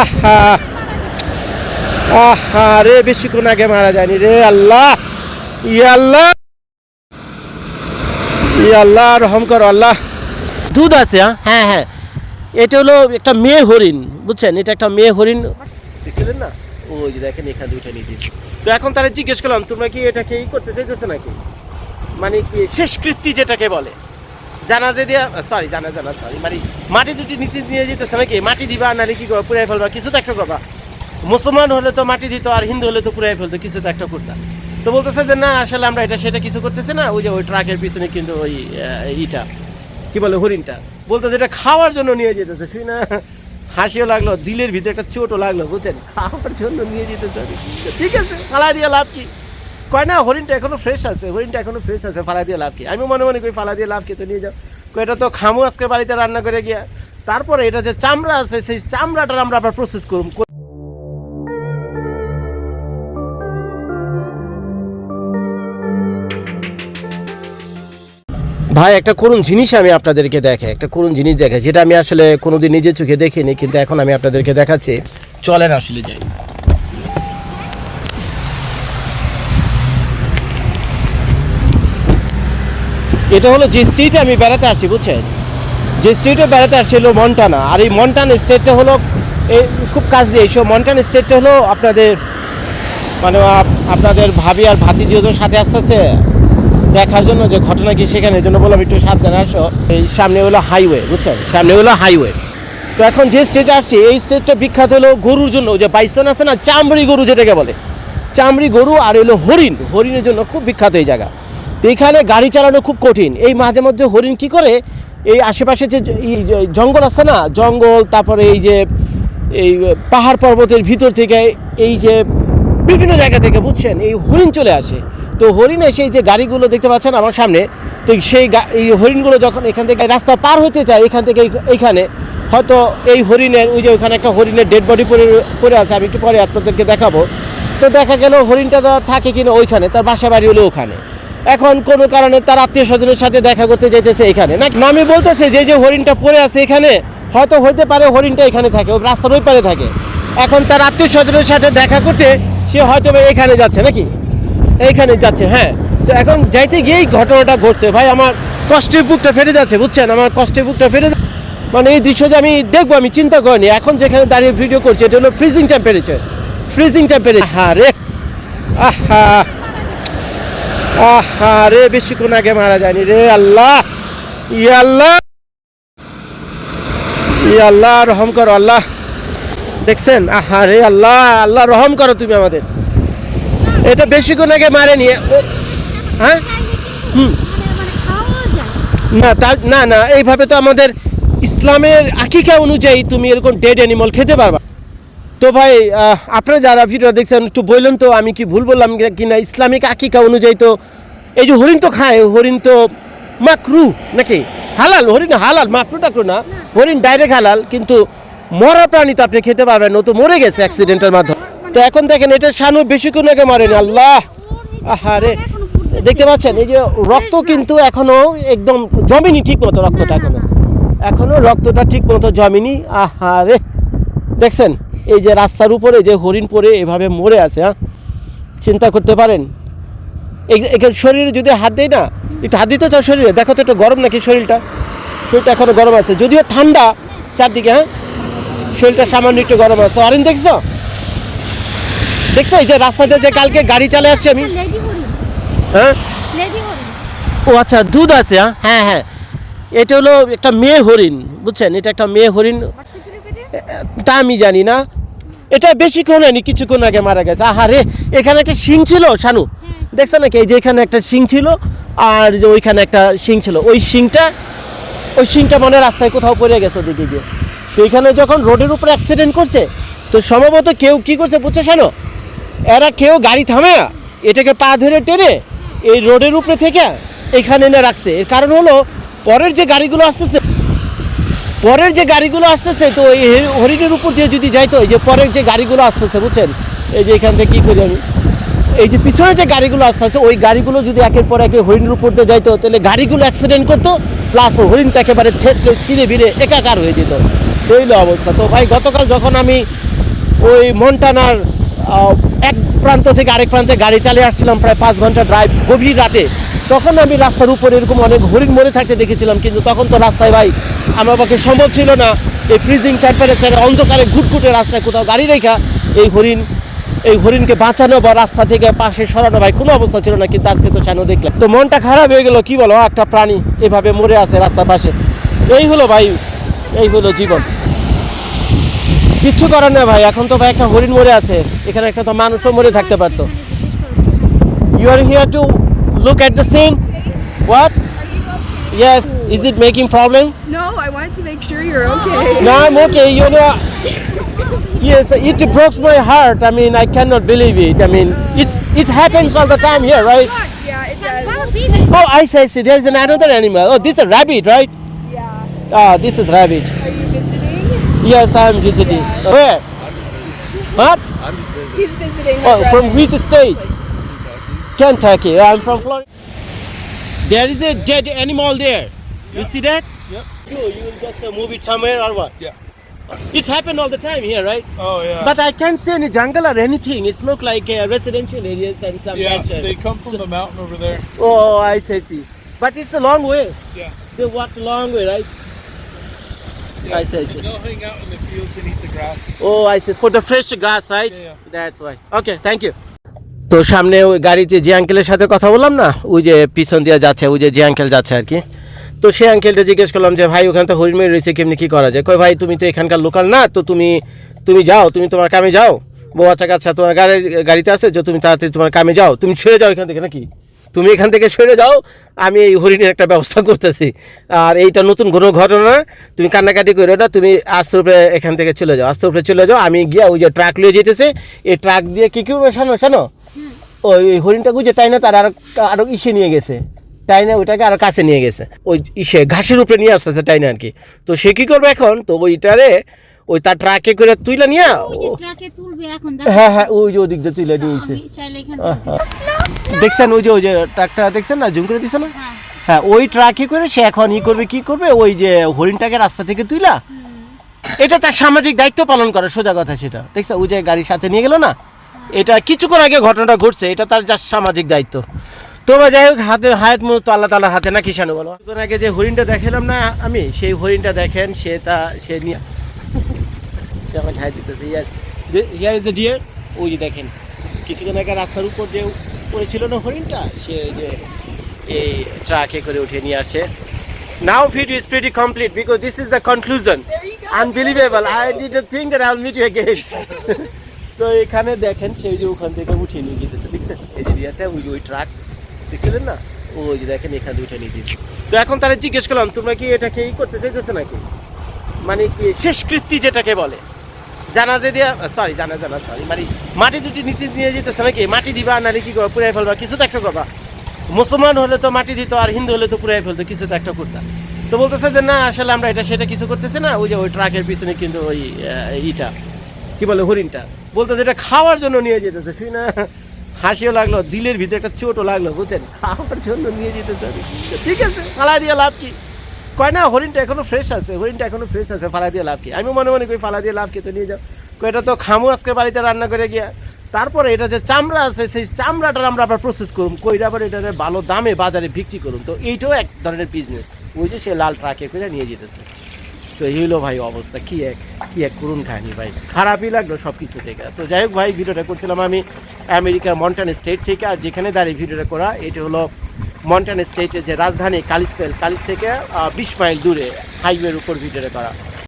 আহা। আহা রে, বেশিক্ষণ আগে মারা যায়নি রে আল্লাহ। ইয়া আল্লাহ। ইয়া আল্লাহ, রহম করো আল্লাহ। দুধ আছে হ্যাঁ? হ্যাঁ হ্যাঁ। এটা হলো একটা মেয়ে হরিণ, বুঝছেন? এটা একটা মেয়ে হরিণ। দেখছিলেন না? ওই যে দেখেন, এখানে দুইটা নিয়ে দিয়েছি। তো এখন তারা জিজ্ঞেস করলাম, তোমরা কি এটাকে ই করতে চাইতেছো নাকি? মানে কি শেষকৃত্তি যেটাকে বলে? জানাজে দিয়া সরি জানা জানা সরি মানে মাটি দুটি নিতে নিয়ে যেতেছে নাকি? মাটি দিবা নাহলে কি পুরাই ফেলবা, কিছু তো একটা করবা। মুসলমান হলে তো মাটি দিত, আর হিন্দু হলে তো পুরাই ফেলতো, কিছু তো একটা করতাম তো বলতেছে যে, না, আসলে আমরা এটা, সেটা কিছু করতেছি না, ওই যে ওই ট্রাকের পিছনে কিন্তু ওই ইটা, কি বলে, হরিণটা। বলতো যেটা খাওয়ার জন্য নিয়ে যেতেছে শুই না, হাসিও লাগল, দিলের ভিতরে একটা চোটও লাগল, বুঝছেন? খাওয়ার জন্য নিয়ে যেতেছে। ঠিক আছে ফালা দিয়ে লাভ কি? কয় না, হরিণটা এখনও ফ্রেশ আছে, হরিণটা এখনও ফ্রেশ আছে, ফালা দিয়ে লাভ কি? আমি মনে মনে করি ফালা দিয়ে লাভ কি নিয়ে যাও। কয়, এটা তো খামু আজকে বাড়িতে রান্না করে গিয়া। তারপরে এটা যে চামড়া আছে, সেই চামড়াটার আমরা আবার প্রসেস করুন ভাই, একটা করুণ জিনিস আমি আপনাদেরকে দেখে একটা করুণ জিনিস দেখে যেটা আমি আসলে কোনোদিন নিজের চোখে দেখিনি, কিন্তু এখন আমি আপনাদেরকে দেখাচ্ছি। চলেন আসলে যাই। এটা হলো যে স্টেটে আমি বেড়াতে আসি, বুঝছেন? যে স্টেটে বেড়াতে আসছি হলো মন্টানা আর এই মন্টান স্টেটটা হলো এই খুব কাজ দিয়ে এইসব মন্টান স্টেটটা হলো আপনাদের মানে আপনাদের ভাবি আর ভাতি যেহেতু সাথে আস্তে আস্তে দেখার জন্য যে ঘটনা কি সেখানে জন্য বললাম একটু সাবধানে আসো। এই সামনে হলো হাইওয়ে বুঝছেন? সামনে হলো হাইওয়ে তো এখন যে স্টেটে আসছি এই স্টেটটা বিখ্যাত হলো গরুর জন্য যে বাইসন আছে না, চামড়ি গরু যেটাকে বলে। চামড়ি গরু আর হলো হরিণ। হরিণের জন্য খুব বিখ্যাত এই জায়গা। তো এখানে গাড়ি চালানো খুব কঠিন। এই মাঝে মধ্যে হরিণ কি করে? এই আশেপাশে যে জঙ্গল আছে না, জঙ্গল, তারপরে এই যে এই পাহাড় পর্বতের ভিতর থেকে এই যে বিভিন্ন জায়গা থেকে বুঝছেন, এই হরিণ চলে আসে। তো হরিণ এসে যে গাড়িগুলো দেখতে পাচ্ছেন আমার সামনে, তো সেই এই হরিণগুলো যখন এখান থেকে রাস্তা পার হতে চায়, এখান থেকে এইখানে, হয়তো এই হরিণের, ওই যে ওখানে একটা হরিণের ডেড বডি পড়ে পড়ে আছে, আমি একটু পরে আপনাদেরকে দেখাবো। তো দেখা গেল হরিণটা থাকে কিনা ওইখানে, তার বাসা বাড়ি হলো ওখানে। এখন কোনো কারণে তার আত্মীয় স্বজনের সাথে দেখা করতে যাইতেছে এখানে। না আমি বলতেছি যে যে হরিণটা পড়ে আছে এখানে, হয়তো হতে পারে হরিণটা এখানে থাকে রাস্তার ওই পারে থাকে। এখন তার আত্মীয় স্বজনের সাথে দেখা করতে সে হয়তো এখানে যাচ্ছে নাকি? এইখানে যাচ্ছে হ্যাঁ। তো এখন যাইতে গিয়েই ঘটনাটা ঘটছে। ভাই, আমার কষ্টের বুকটা ফেটে যাচ্ছে, বুঝছেন? আমার কষ্টের বুকটা ফেটে মানে এই দৃশ্য যে আমি দেখব, আমি চিন্তা করিনি। এখন যেখানে দাঁড়িয়ে ভিডিও করছি, এটা হলো ফ্রিজিং টেম্পারেচার ফ্রিজিং টেম্পারেচার হ্যাঁ রে! আহা! আহা রে বেশিক্ষণ আগে মারা যায়নি রে আল্লাহ। ইয়া আল্লাহ। ইয়া আল্লাহ, রহম করো আল্লাহ। দেখছেন? আহা রে আল্লাহ আল্লাহ, রহম করো তুমি আমাদের। এটা বেশিক্ষণ আগে মারেনি। ও- হ্যাঁ? হুম। না তা না না, এইভাবে তো আমাদের ইসলামের আকিকা অনুযায়ী তুমি এরকম ডেড অ্যানিমাল খেতে পারবা। তো ভাই আপনারা যারা ভিডিও দেখছেন, একটু বললেন তো, আমি কি ভুল বললাম কিনা? ইসলামিক আকিকা অনুযায়ী তো এই যে হরিণ তো খায়, হরিণ তো মাকরু নাকি? হালাল, হরিণ হালাল, মাকরু টাকরু না। হরিণ ডাইরেক্ট হালাল, কিন্তু মরা প্রাণী তো আপনি খেতে পাবেন ও তো মরে গেছে অ্যাক্সিডেন্টের মাধ্যমে। তো এখন দেখেন, এটা শানু বেশিক্ষণ আগে মারেনি, আল্লাহ! আহারে! দেখতে পাচ্ছেন, এই যে রক্ত কিন্তু এখনও একদম জমেনি ঠিক মতো রক্তটা এখনও। এখনও রক্তটা ঠিক মতো জমেনি, আহারে! দেখছেন? এই যে রাস্তার উপরে যে হরিণ পরে এভাবে মরে আছে হ্যাঁ? চিন্তা করতে পারেন? এই- এখানে শরীরে যদি হাত দেয় না একটু হাত দিতে চাও শরীরে? দেখো তো একটু গরম নাকি শরীরটা? শরীরটা এখনও গরম আছে। যদিও ঠান্ডা চারদিকে হ্যাঁ? শরীরটা সামান্য একটু গরম আছে। অরেন দেখছ? দেখছ এই যে রাস্তাতে যে কালকে গাড়ি চালে আসছি আমি? হ্যাঁ? ও আচ্ছা দুধ আছে হ্যাঁ? হ্যাঁ হ্যাঁ। এটা হলো একটা মেয়ে হরিণ বুঝছেন? এটা একটা মেয়ে হরিণ। তা আমি জানি না। এটা বেশিক্ষণ হয়নি, কিছুক্ষণ আগে মারা গেছে। আহারে এখানে একটা শিং ছিল, শানু? দেখছেন নাকি? এই যে এখানে একটা শিং ছিল, আর যে ওইখানে একটা শিং ছিল। ওই শিংটা ওই শিংটা মানে রাস্তায় কোথাও পড়ে গেছে ওদিকে গিয়ে। তো এখানে যখন রোডের উপরে অ্যাক্সিডেন্ট করছে, তো সম্ভবত কেউ কি করছে বুঝছ শানু? এরা কেউ গাড়ি থামে এটাকে পা ধরে টেনে এই রোডের উপরে থেকে এখানে এনে রাখছে। এর কারণ হলো, পরের যে গাড়িগুলো আসতেছে পরের যে গাড়িগুলো আসতেছে, তো এই হরিণের উপর দিয়ে যদি যাইতো এই যে পরের যে গাড়িগুলো আসতেছে, বুঝছেন? এই যে এখান থেকে কী করি আমি? এই যে পিছনে যে গাড়িগুলো আসতেছে, ওই গাড়িগুলো যদি একের পর একে হরিণের উপর দিয়ে যাইতো তাহলে গাড়িগুলো অ্যাক্সিডেন্ট করতো প্লাস হরিণটা একেবারে থেতলে ছিঁড়ে ভিড়ে একাকার হয়ে যেত। তো এই হলো অবস্থা। তো ভাই, গতকাল যখন আমি ওই মন্টানার এক প্রান্ত থেকে আরেক প্রান্তে গাড়ি চালিয়ে আসছিলাম, প্রায় পাঁচ ঘণ্টা ড্রাইভ গভীর রাতে তখন আমি রাস্তার উপরে এরকম অনেক হরিণ মরে থাকতে দেখেছিলাম, কিন্তু তখন তো রাস্তায় ভাই আমার পক্ষে সম্ভব ছিল না। এই ফ্রিজিং টেম্পারেচারে অন্ধকারে ঘুটঘুটে রাস্তায় কোথাও গাড়ি রেখা এই হরিণ, এই হরিণকে বাঁচানো বা রাস্তা থেকে পাশে সরানো ভাই কোনো অবস্থা ছিল না, কিন্তু আজকে তো সানো দেখলাম। তো মনটা খারাপ হয়ে গেল, কি বলো? একটা প্রাণী এভাবে মরে আছে রাস্তার পাশে। এই হলো ভাই, এই হলো জীবন। কিচ্ছু করার না ভাই, এখন তো ভাই একটা হরিণ মরে আছে, এখানে একটা তো মানুষও মরে থাকতে পারতো। You are here to Look at the scene. What? Okay? Yes. Is it making problem? No, I wanted to make sure you're okay. No, I'm okay. You know. yes, it breaks my heart. I mean, I cannot believe it. I mean, it's it happens all the time here, right? Yeah, it does. Oh, I see, there's another animal. Oh, this is a rabbit, right? Yeah. Ah, this is rabbit. Are you visiting? Yes, I'm visiting. Yeah. Where? What? He's visiting. Oh, from which state? Kentucky. I'm from Florida. There is a dead animal there. You see that? Yeah. You, you will just uh, move it somewhere or what? Yeah. It's happened all the time here, right? Oh yeah. But I can't see any jungle or anything. It's look like uh, residential areas and some yeah, nature. they come from the mountain over there. Oh, I see, see. But it's a long way. Yeah. They walked a long way, right? yeah. I see, I see. They'll hang out in the fields and eat the grass. Oh, I see. For the fresh grass, right? Yeah, yeah. That's why. Okay, thank you. তো সামনে ওই গাড়িতে যে আঙ্কেলের সাথে কথা বললাম না, ওই যে পিছন দিয়ে যাচ্ছে, ওই যে যে আঙ্কেল যাচ্ছে আর কি। তো সেই আঙ্কেলটা জিজ্ঞেস করলাম যে, ভাই, ওখানে তো হরিণ মেয়ে রয়েছে, কেমনি কী করা যায়? কই ভাই, তুমি তো এখানকার লোকাল না, তো তুমি তুমি যাও, তুমি তোমার কামে যাও। বউ আচ্ছা কাচ্চা তোমার গাড়ি, গাড়িতে আছে, যে তুমি তাড়াতাড়ি তোমার কামে যাও। তুমি ছেড়ে যাও এখান থেকে নাকি? তুমি এখান থেকে সরে যাও, আমি এই হরিণের একটা ব্যবস্থা করতেছি। আর এইটা নতুন কোনো ঘটনা, তুমি কান্নাকাটি করো না, তুমি আস্তে উপরে এখান থেকে চলে যাও। আস্তে উপরে চলে যাও, আমি গিয়া ওই যে ট্রাক লিয়ে যেতেছে এই ট্রাক দিয়ে কী কী শোনো শোনো। ওই ওই হরিণটা গুজে টাইনা তার আরও আরও ইসে নিয়ে গেছে। টাইনা ওইটাকে আরও কাছে নিয়ে গেছে। ওই ইসে ঘাসের উপরে নিয়ে আসতেছে টাইনা আর কি তো সে কি করবে এখন? তো ওইটারে ওই তার ট্রাকে করে তুইলা নিয়ে যে হ্যাঁ হ্যাঁ ওই যে ওদিক দিয়ে তুইলা নিয়েছে এখান আহা। দেখছেন ওই যে ওই যে ট্রাকটা দেখছেন না? জুম করে দিছে না? হ্যাঁ। হ্যাঁ ওই ট্রাকে করে সে এখন ই করবে কি করবে? ওই যে হরিণটাকে রাস্তা থেকে তুইলা? এটা তার সামাজিক দায়িত্ব পালন করে সোজা কথা সেটা। দেখছ ওই যে গাড়ির সাথে নিয়ে গেল না? এটা কিছুক্ষণ আগে ঘটনাটা ঘটছে এটা তার যা সামাজিক দায়িত্ব। তো যাই হোক হাতে হায়াত মূলত আল্লাহ তালার হাতে না কিষানু বলো? কিছুক্ষণ আগে যে হরিণটা দেখালাম না আমি সেই হরিণটা দেখেন সে তা সে নিয়ে সে আমাকে হায়াত দিতেছে হিয়ার ইজ দ্য ডিয়ার ওই যে দেখেন। কিছুক্ষণ আগে রাস্তার উপর যে পড়েছিল না হরিণটা সে যে এই ট্রাকে করে উঠে নিয়ে আসে। Now fit is pretty complete because this is the conclusion unbelievable I did think that I will meet you again so এখানে দেখেন সেই যে ওখান থেকে উঠে নিয়ে যেতেছে দেখছেন? এই যে রিয়াটা, ওই ওই ট্রাক দেখছিলেন না? ওই যে দেখেন এখান থেকে উঠে নিয়ে যেতেছে তো এখন তারা জিজ্ঞেস করলাম, তোমরা কি এটাকে ই করতে চাইতেছো নাকি? মানে কি শেষকৃত্তি যেটাকে বলে। জানাজে দিয়া সরি জানা জানা সরি মানে মাটি দুটি নীতি নিয়ে যেতেছে নাকি? মাটি দিবা নাহলে কি করবা? পুরাই ফেলবা, কিছু তো একটা করবা। মুসলমান হলে তো মাটি দিত আর হিন্দু হলে তো পুরাই ফেলতো, কিছু তো একটা করতাম তো বলতেছে যে, না, আসলে আমরা এটা, সেটা কিছু করতেছি না। ওই যে ওই ট্রাকের পিছনে কিন্তু ওই ইটা। কি বলে হরিণটা? বলতো যেটা খাওয়ার জন্য নিয়ে যেতেছে শুই না? হাসিও লাগল, দিলের ভিতরে একটা চোটও লাগল, বুঝছেন? খাওয়ার জন্য নিয়ে যেতেছে ঠিক আছে ফালা দিয়ে লাভ কি? কয় না, হরিণটা এখনও ফ্রেশ আছে, হরিণটা এখনও ফ্রেশ আছে ফালা দিয়ে লাভ কি? আমি মনে মনে করি ফালা দিয়ে লাভ কি, তো নিয়ে যাও। এটা তো খামু আজকে বাড়িতে রান্না করে গিয়া। তারপরে এটা যে চামড়া আছে, সেই চামড়াটার আমরা আবার প্রসেস করুন কইরা আবার এটাকে ভালো দামে বাজারে বিক্রি করুন তো এইটাও এক ধরনের বিজনেস ওই যে সে লাল ট্রাকে করে নিয়ে যেতেছে। তো এই হইল ভাই অবস্থা। কি এক কি এক করুন খায়নি ভাই। খারাপই লাগল সব কিছু থেকে। তো যাই হোক ভাই, ভিডিওটা করছিলাম আমি আমেরিকার মন্টান স্টেট থেকে। আর যেখানে দাঁড়িয়ে ভিডিওটা করা, এটা হলো মন্টান স্টেটের যে রাজধানী কালিসপেল, কালিস থেকে বিশ মাইল দূরে হাইওয়ের উপর ভিডিওটা করা।